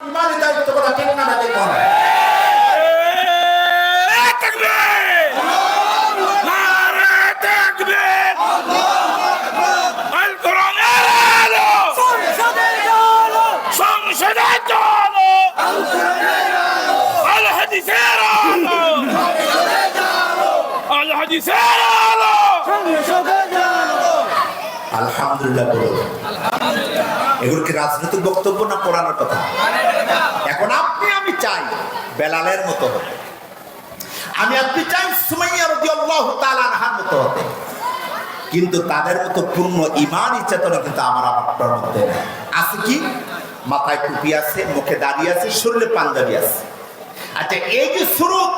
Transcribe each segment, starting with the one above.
ইমানি দায়িত্ব করা ঠিক না ঠিক বলে تكبير نعرة এগুলো কি রাজনৈতিক বক্তব্য না কোরআনের কথা? এখন আপনি, আমি চাই বেলালের মতো হতে। আমি, আপনি চাই সুমাইয়া রাদিয়াল্লাহু মতো হতে। কিন্তু তাদের মতো পূর্ণ ইমান চেতনা কিন্তু আমার আপনার মধ্যে আছে কি? মাথায় টুপি আছে, মুখে দাঁড়িয়ে আছে, শরীরে পাঞ্জাবি আছে। আচ্ছা এই যে সুরত,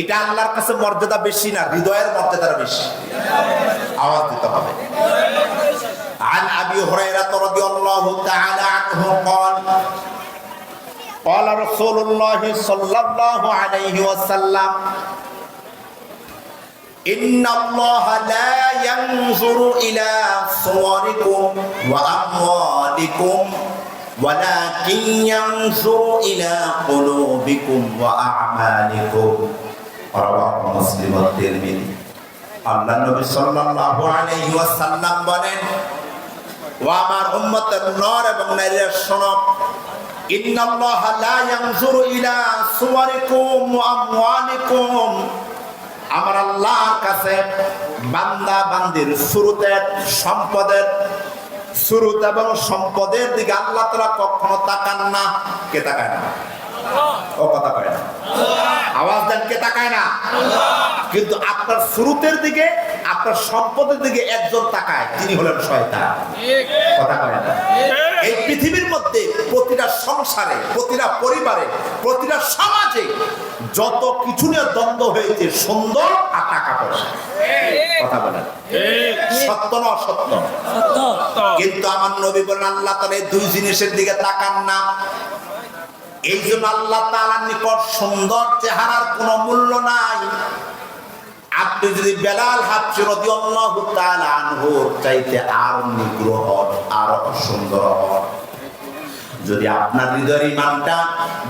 এটা আল্লাহর কাছে মর্যাদা বেশি না? হৃদয়ের মর্যাদা বেশি। আওয়াজ দিতে হবে। عن ابي هريره رضي الله تعالى عنه قال قال رسول الله صلى الله عليه وسلم إن الله لا ينظر إلى صوركم وأموالكم ولكن ينظر إلى قلوبكم وأعمالكم رواه مسلم والترمذي আল্লাহ নবী সাল্লাল্লাহু আলাইহি ওয়াসাল্লাম বলেন ও আমার উম্মতের নর এবং ইন্নাল্লাহা লা ইয়ানজুরু ইলা সুওয়ারিকুম ওয়া আমওয়ালিকুম। আমার আল্লাহর কাছে বান্দা বান্দির সম্পদের শুরুত এবং সম্পদের দিকে আল্লাহ তাআলা কখনো তাকান না। কে তাকায় না? ও কথা কয় না। আওয়াজ দেন, কে তাকায় না? কিন্তু আপনার শুরুতের দিকে আপনার সম্পদের দিকে একজন তাকায়, তিনি হলেন শয়তান। কথা কয় না। এই পৃথিবীর মধ্যে প্রতিটা সংসারে, প্রতিটা পরিবারে, প্রতিটা সমাজে যত কিছু নিয়ে দ্বন্দ্ব হয়েছে, সুন্দর আর টাকা পয়সা। কথা বলেন সত্য না অসত্য? কিন্তু আমার নবী বলেন, আল্লাহ এই দুই জিনিসের দিকে তাকান না। এই জন্য আল্লাহ তাআলার নিকট সুন্দর চেহারার কোনো মূল্য নাই। আপনি যদি বেলাল হাফসি রাদিয়াল্লাহু তাআলা চাইতে আর নিগ্রহ হন, আর সুন্দর হন। যদি আপনার হৃদয়ের ইমানটা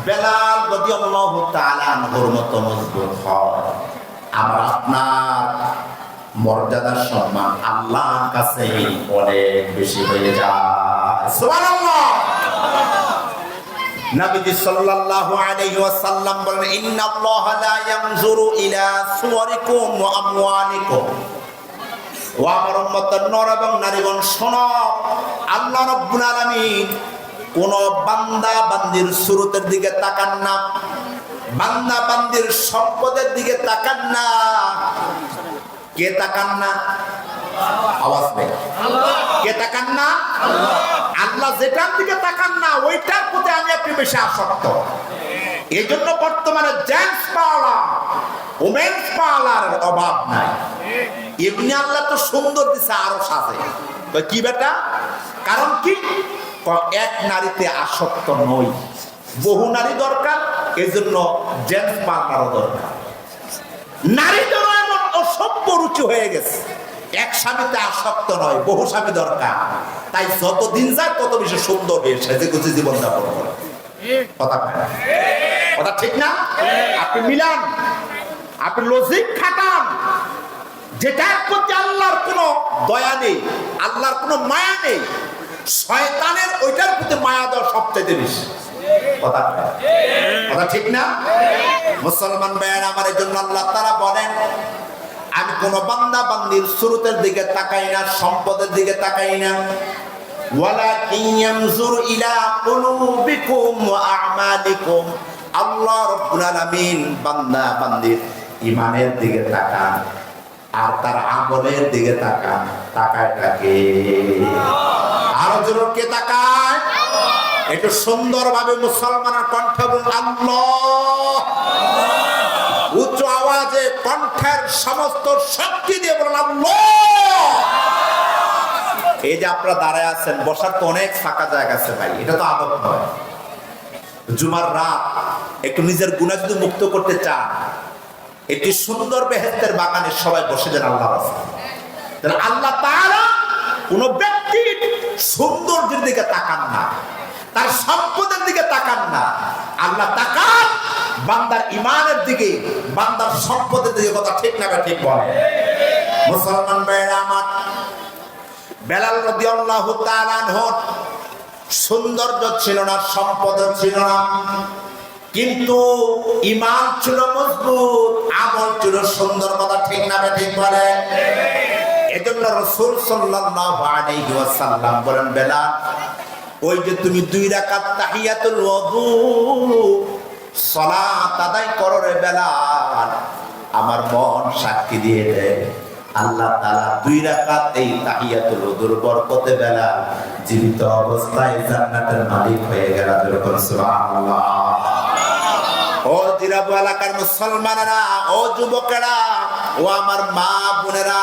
বেলাল রাদিয়াল্লাহু তাআলা আনহুর মতো মজবুত হয় আমার আপনার মর্যাদার সম্মান আল্লাহর কাছে অনেক বেশি হয়ে যায়। সুবহানাল্লাহ! নবীজি সাল্লাল্লাহু আলাইহি ওয়াসাল্লাম বলেন, ইন্নাল্লাহা লা ইয়ানজুরু ইলা সুওয়ারিকুম ওয়া আমওয়ালিকুম। ও আমার উম্মতের নর এবং নারীগণ, শোনো, আল্লাহ রাব্বুল আলামিন কোন বান্দা বান্দির সুরতের দিকে তাকান না, বান্দা বান্দির সম্পদের দিকে তাকান না। কে তাকান না? আওয়াজ নেই কে তাকান না? আল্লাহ যেটার দিকে তাকান না, ওইটার প্রতি আমি আপনি বেশি আসক্ত। এই জন্য বর্তমানে জেন্টস পাওয়ার পাওয়ার অভাব নাই। এমনি আল্লাহ তো সুন্দর দিছে, আরও কি বেটা? কারণ কি? এক নারীতে আসক্ত নই। বহু নারী দরকার, এজন্য জেন্টস পার্টনারও দরকার। নারীদেরও এমন অসভ্য রুচি হয়ে গেছে। এক স্বামীতে আসক্ত নয়, বহু স্বামী দরকার। তাই যত দিন যায়, তত বেশি সুন্দর হয়ে সেজে গুছে জীবন যাপন করে। কথা কথা ঠিক না? আপনি মিলান, আপনি লজিক খাটান। যেটার প্রতি আল্লাহর কোনো দয়া নেই, আল্লাহর কোনো মায়া নেই, শয়তানের ওইটার প্রতি মায়া দেওয়া সবচেয়ে বেশি। কথা কথা ঠিক না? মুসলমান ভাইয়ের, আমার এই জন্য আল্লাহ তারা বলেন আমি কোন বান্দা বান্দির শুরুতের দিকে তাকাই না, সম্পদের দিকে তাকাই না। রাব্বুল আলামিন বান্দা বান্দির ইমানের দিকে তাকান আর তার দিকে তাকান। তাকায়টাকে আরও জোর কে তাকায়? একটু মুসলমানের কণ্ঠ বলুন, আল্লাহ। আওয়াজে কণ্ঠের সমস্ত শক্তি দিয়ে আল্লাহ! এই যে আপনারা দাঁড়ায় আছেন, বসার তো অনেক ফাঁকা জায়গা আছে ভাই, এটা তো নয়। জুমার রাত, একটু নিজের গুণা যদি মুক্ত করতে চান, একটি সুন্দর বেহেস্তের বাগানে সবাই বসে যান, আল্লাহ আল্লাহ তাআলা কোন ব্যক্তির সৌন্দর্যের দিকে তাকান না। তার সম্পদের দিকে তাকান না। আল্লাহ তাকান, বান্দার ইমানের দিকে, বান্দার সম্পদের দিকে, কথা ঠিক না ঠিক বলে। মুসলমান ভাইয়েরা আমার, বেলাল রাদিয়াল্লাহু তাআলা আনহুর সৌন্দর্য ছিল না, সম্পদ ছিল না। কিন্তু ইমান ছিল মজবুত, আমল ছিল সুন্দর, কথা ঠিক না ঠিক বলে। এজন্য রাসূল সাল্লাল্লাহু আলাইহি ওয়াসাল্লাম বলেন, বেলাল ওই যে তুমি দুই রাকাত তাহিয়াতুল ওযু সালাত করো রে বেলাল। আমার মন সাক্ষী দিয়ে দেয় আল্লাহ দুই এই বেলাল জীবিত অবস্থায় জান্নাতের মালিক হয়ে গেল যেরকম সুবহানাল্লাহ। ও জিরাবু এলাকার মুসলমানেরা, ও যুবকেরা, ও আমার মা বোনেরা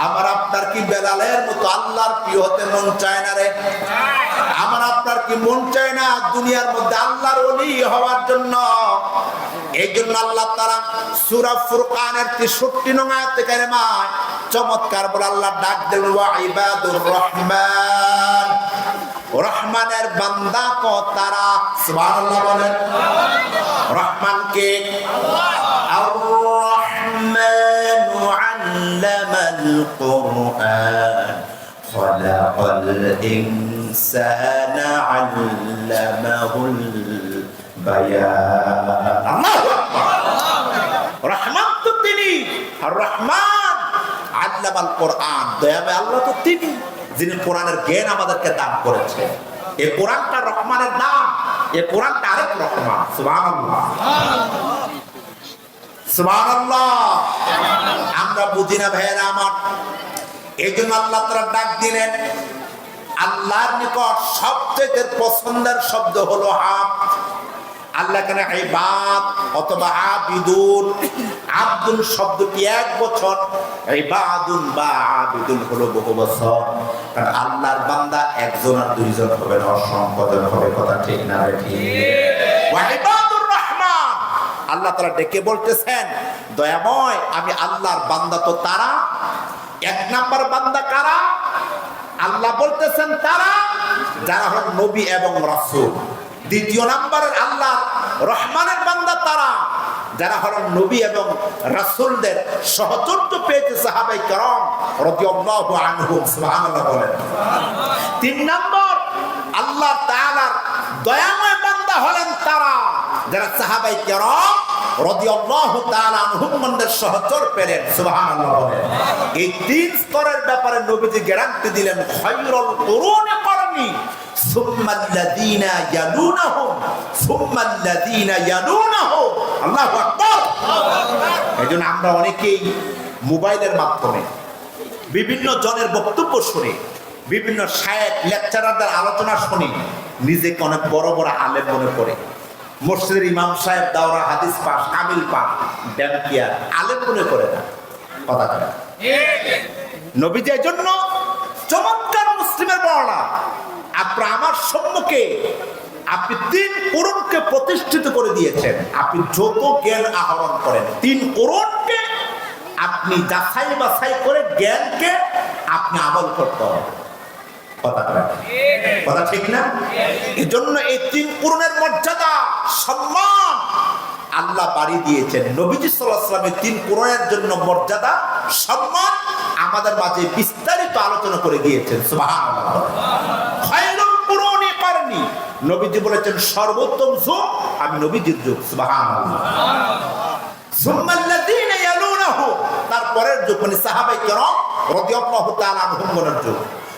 আমার আপনার কি বেলালের মতো আল্লাহর প্রিয় হতে মন চায় না রে? আমার আপনার কি মন চায় না দুনিয়ার মধ্যে আল্লাহর অলি হওয়ার জন্য? এই জন্য আল্লাহ তারা সুরা ফুরকানের তেষট্টি নোংাতে কেন মা চমৎকার বলে আল্লাহ ডাক দেন ওয়াইবাদুর রহমান। রহমানের বান্দা কো তারা? সুবহানাল্লাহ বলেন। রহমানকে আল্লাহ علم القرآن خلق الإنسان علمه البيان الله أكبر রহমান তো তিনি আর রহমান আল্লামাল কোরআন দয়াময় আল্লাহ তো তিনি যিনি কোরআনের জ্ঞান আমাদেরকে দান করেছে এই কোরআনটা রহমানের নাম এই কোরআনটা আরেক রহমান সুবহানাল্লাহ সুবহানাল্লাহ আমরা বুঝি না ভাইয়েরা আমার। এই জন্য আল্লাহ তারা ডাক দিলেন। আল্লাহর নিকট সবচেয়ে পছন্দের শব্দ হলো হাফ আল্লাহ কেন অথবা আব্দুল শব্দটি এক বছর। বা হলো বহু বছর। কারণ আল্লাহর বান্দা একজন আর দুইজন হবে হবে, কথা ঠিক না ঠিক। আল্লাহ তারা ডেকে বলতেছেন, দয়াময়, আমি আল্লাহর বান্দা তো তারা। এক নাম্বার বান্দা কারা? আল্লাহ বলতেছেন, তারা যারা হল নবী এবং রাসূল। দ্বিতীয় নাম্বারের আল্লাহ রহমানের বান্দা তারা। যারা হলেন নবী এবং রাসূলদের সহচর্য পেয়েছে সাহাবাই করম রাদিয়াল্লাহু বলেন। তিন নম্বর, আল্লাহ তাআলার দয়াময় বান্দা হলেন তারা। যারা সাহাবাই কেরম সহচর পেলেন এই তিন স্তরের ব্যাপারে নবীজি গ্যারান্টি দিলেন, খায়রুল কুরুনি করনি আমরা অনেকেই মোবাইলের মাধ্যমে বিভিন্ন জনের বক্তব্য শুনে, বিভিন্ন শায়েক লেকচারারদের আলোচনা শুনি নিজেকে অনেক বড় বড় আলেম মনে করে। মসজিদের ইমাম সাহেব দাওরা হাদিস পাস কামিল পাস ড্যামকিয়ার আলেম মনে করে না। কথা কথা নবীজের জন্য চমৎকার মুসলিমের বর্ণনা। আপনার আমার সম্মুখে আপনি তিন করণকে প্রতিষ্ঠিত করে দিয়েছেন। আপনি যত জ্ঞান আহরণ করেন, তিন করণকে আপনি যাচাই বাছাই করে জ্ঞানকে আপনি আমল করতে হবে। কথা ঠিক না? এই জন্য এই তিন পূরণের মর্যাদা, সম্মান আল্লাহ বাড়ি দিয়েছেন। নবীজি সাল্লামের তিন পূরণের জন্য মর্যাদা, সম্মান আমাদের মাঝে বিস্তারিত আলোচনা করে সর্বোত্তম আমি নবীজির যুগ। ইয়ালুনাহু, তারপরের যুগ মানে সাহাবাই আনহুমের যুগ।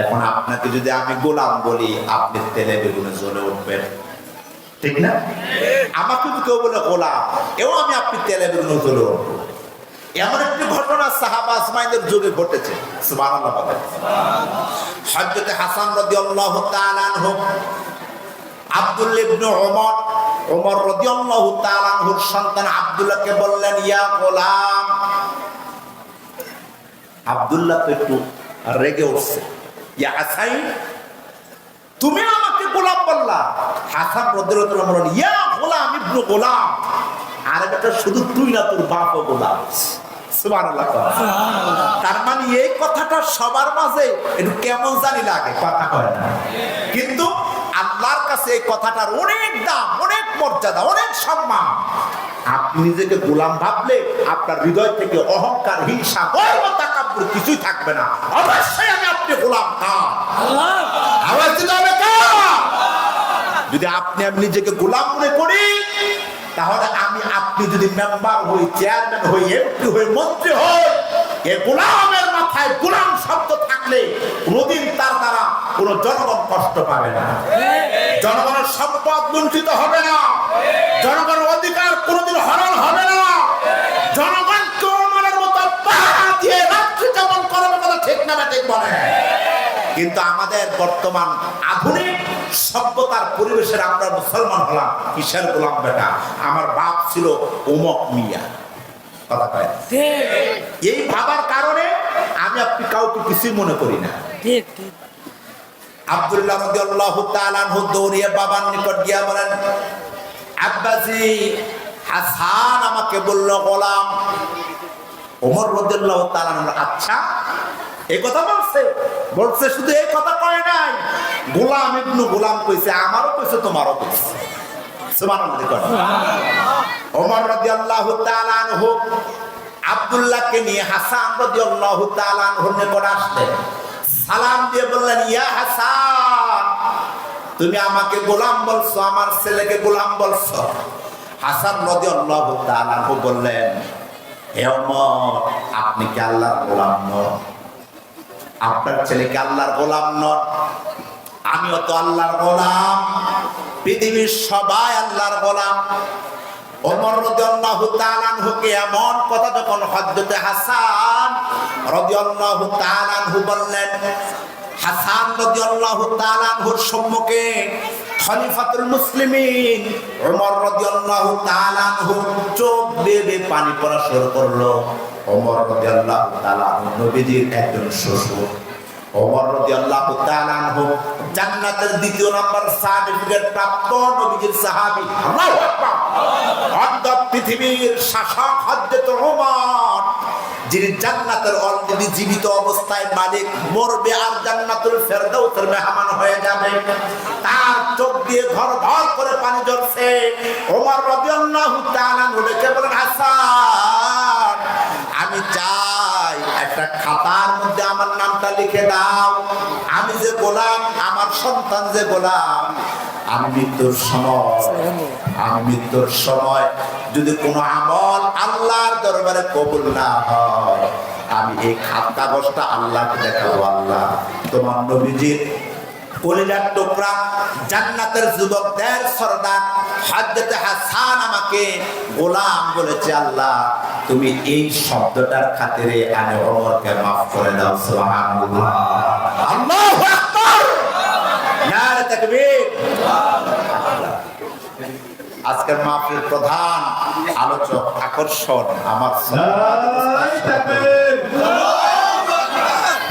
এখন আপনাকে যদি আমি গোলাম বলি, আপনি তেলে বেগুনে জ্বলে উঠবেন। ঠিক না? আমাকে কেউ বলে গোলাম, এও আমি আপনি তেলে বেগুনে জ্বলে উঠবো। এমন একটি ঘটনা সাহাবা আসমাইদের যুগে ঘটেছে। হযরত হাসান রাদিয়াল্লাহু তাআলা আব্দুল ওমর ওমর তাআলা আনহুর সন্তান আব্দুল্লাহকে বললেন, ইয়া গোলাম, আব্দুল্লাহ তো একটু রেগে উঠছে। ইয়া তুমি আমাকে গোলাম বললা। হাসান বললেন ইয়া গোলাম ইবনু গোলাম। আর এটা শুধু তুই না তোর বাপও গোলাম। তার মানে এই কথাটা সবার মাঝে একটু কেমন জানি লাগে কথা কয় না। কিন্তু আল্লাহর কাছে এই কথাটার অনেক দাম অনেক মর্যাদা অনেক সম্মান। আপনি নিজেকে গোলাম ভাবলে আপনার হৃদয় থেকে অহংকার হিংসা তাকাব্বুর কিছুই থাকবে না। অবশ্যই আমি আপনি গোলাম খান। আওয়াজ দিতে হবে যদি আপনি আমি নিজেকে গোলাম মনে করি তাহলে আমি আপনি যদি মেম্বার হই চেয়ারম্যান হই এমপি হই মন্ত্রী হই এ গোলামের মাথায় গোলাম শব্দ থাকলে কোনোদিন তার দ্বারা কোনো জনগণ কষ্ট পাবে না। জনগণের সম্পদ বঞ্চিত হবে না। জনগণের অধিকার কোনোদিন হরণ হবে না। জনগণ না ঠিক বলে কিন্তু আমাদের বর্তমান আধুনিক সভ্যতার পরিবেশের আমরা মুসলমান হলাম কিসের গোলাম বেটা? আমার বাপ ছিল ওমক মিয়া। কথা কয়? এই ভাবার কারণে আমি আপনি কাউকে কিছুই মনে করি না। ঠিক ঠিক। আব্দুল্লাহ রাদিয়াল্লাহু তাআলা আনহু দৌড়িয়ে বাবার নিকট গিয়া বলেন আব্বাজি হাসান আমাকে বলল গোলাম। ওমর রাদিয়াল্লাহু তাআলা আচ্ছা এই কথা বলছে? বলছে শুধু এই কথা কয় নাই। গোলাম ইবনু গোলাম কইছে আমারও কইছে তোমারও কইছে। ওমর আনহু আব্দুল্লাহকে নিয়ে হাসান নিকট আসলেন। সালাম দিয়ে বললেন ইয়া হাসান তুমি আমাকে গোলাম বলছো আমার ছেলেকে গোলাম বলছো? হাসান বললেন হে ওমর আপনি কি আল্লাহ গোলাম নন? আপনার ছেলেকে আল্লাহর গোলাম নন। আমিও তো আল্লাহর গোলাম। পৃথিবীর সবাই আল্লাহর গোলাম। ওমর রাদিয়াল্লাহু তাআলা আনহুকে এমন কথা যখন হযরতে হাসান রাদিয়াল্লাহু তাআলা আনহু বললেন হাসান রাদিয়াল্লাহু তাআলা আনহুর সম্মুখে খলিফাতুল মুসলিমিন ওমর রাদিয়াল্লাহু তাআলা চোখ দিয়ে পানি পড়া শুরু করল। ওমর রাদিয়াল্লাহু তাআলা নবীজির একজন শ্বশুর। ওমর রাদিয়াল্লাহু তাআলা জান্নাতের দ্বিতীয় নম্বর সার্টিফিকেট প্রাপ্ত নবীজির সাহাবী। আল্লাহু আকবার! পৃথিবীর শাসক হযরত ওমর যিনি জান্নাতের অলরেডি জীবিত অবস্থায় মালিক, মরবে আর জান্নাতুল ফেরদাউসের মেহমান হয়ে যাবে। তার চোখ দিয়ে ঘর ঘর করে পানি ঝরছে। ওমর রাদিয়াল্লাহু তাআলা বলেছে বলেন, হাসান, আমি চাই একটা খাতার মধ্যে আমার নামটা লিখে দাও। আমি যে গোলাম, আমার সন্তান যে গোলাম আমি মৃত্যুর সময়, আমি মৃত্যুর সময় যদি কোনো আমল আল্লাহর দরবারে কবুল না হয়, আমি এই খাত কাগজটা আল্লাহকে দেখাবো, আল্লাহ। তোমার নবীজির টুকরা জান্নাতের সর্দার হাসান আমাকে গোলাম বলেছে, আল্লাহ, তুমি এই শব্দটার খাতিরে আমি ওমরকে মাফ করে দাও, সুবহানাল্লাহ নারে তাকবীর আজকের মাহফিল প্রধান আলোচক আকর্ষণ আমার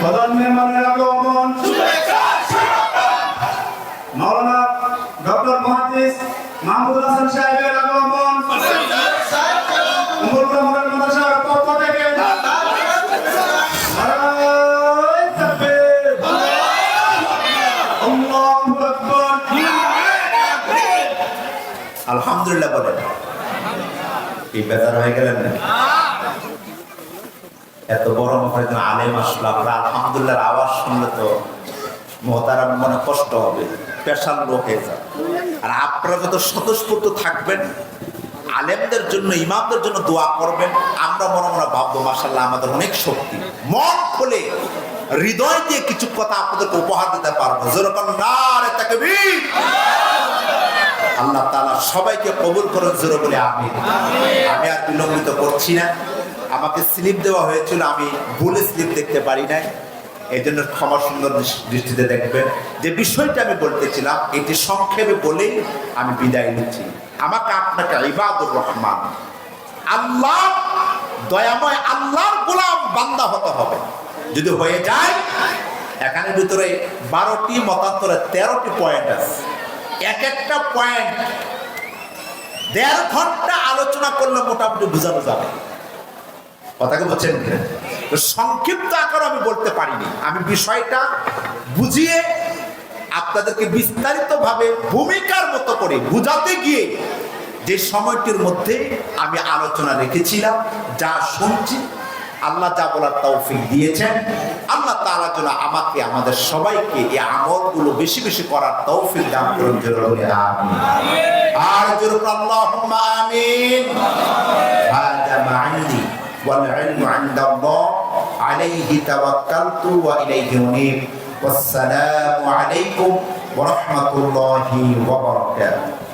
প্রধান মেহমানের আগমন। আলহামদুলিল্লাহ বলেন। কি বেজার হয়ে গেলেন না? এত বড় মহাজন আলেম আসলো, আমরা আলহামদুলিল্লাহ আওয়াজ শুনলে তো মহতারাম মনে কষ্ট হবে, পেশার লোক হয়ে যাবে। আর আপনারা যত স্বতঃস্ফূর্ত থাকবেন, আলেমদের জন্য, ইমামদের জন্য দোয়া করবেন, আমরা মনে মনে ভাববো মাসাল্লাহ আমাদের অনেক শক্তি। মন খুলে হৃদয় দিয়ে কিছু কথা আপনাদেরকে উপহার দিতে পারব। যেরকম না রে তাকে আল্লাহ তাআলা সবাইকে কবুল করেন জোরে বলে আমি আমি আর বিলম্বিত করছি না। আমাকে স্লিপ দেওয়া হয়েছিল আমি ভুলে স্লিপ দেখতে পারি নাই। এই জন্য ক্ষমা সুন্দর দৃষ- দৃষ্টিতে দেখবেন। যে বিষয়টা আমি বলতেছিলাম এটি সংক্ষেপে বলেই আমি বিদায় নিচ্ছি। আমাকে আপনাকে ইবাদুর রহমান আল্লাহ দয়াময় আল্লাহর গোলাম বান্দা হতে হবে। যদি হয়ে যায় এখানে ভিতরে বারোটি মতান্তরে তেরোটি পয়েন্ট আছে। এক একটা পয়েন্ট দেড় ঘণ্টা আলোচনা করলে মোটামুটি বোঝানো যাবে। কথাকে বলছেন সংক্ষিপ্ত আকার আমি বলতে পারিনি। আমি বিষয়টা বুঝিয়ে আপনাদেরকে বিস্তারিত ভাবে ভূমিকার মতো করে বুঝাতে গিয়ে যে সময়টির মধ্যে আমি আলোচনা রেখেছিলাম, যা শুনছি। আল্লাহ যা বলার তৌফিক দিয়েছেন। আল্লাহ তাআলা যেন আমাকে আমাদের সবাইকে এই আমলগুলো বেশি বেশি করার তৌফিক দান করুন জোরে বলে আমিন আর জোরে বলে আল্লাহুম্মা আমিন هذا ما عندي والعلم عند الله عليه توكلت وإليه أنيب والسلام عليكم ورحمة الله وبركاته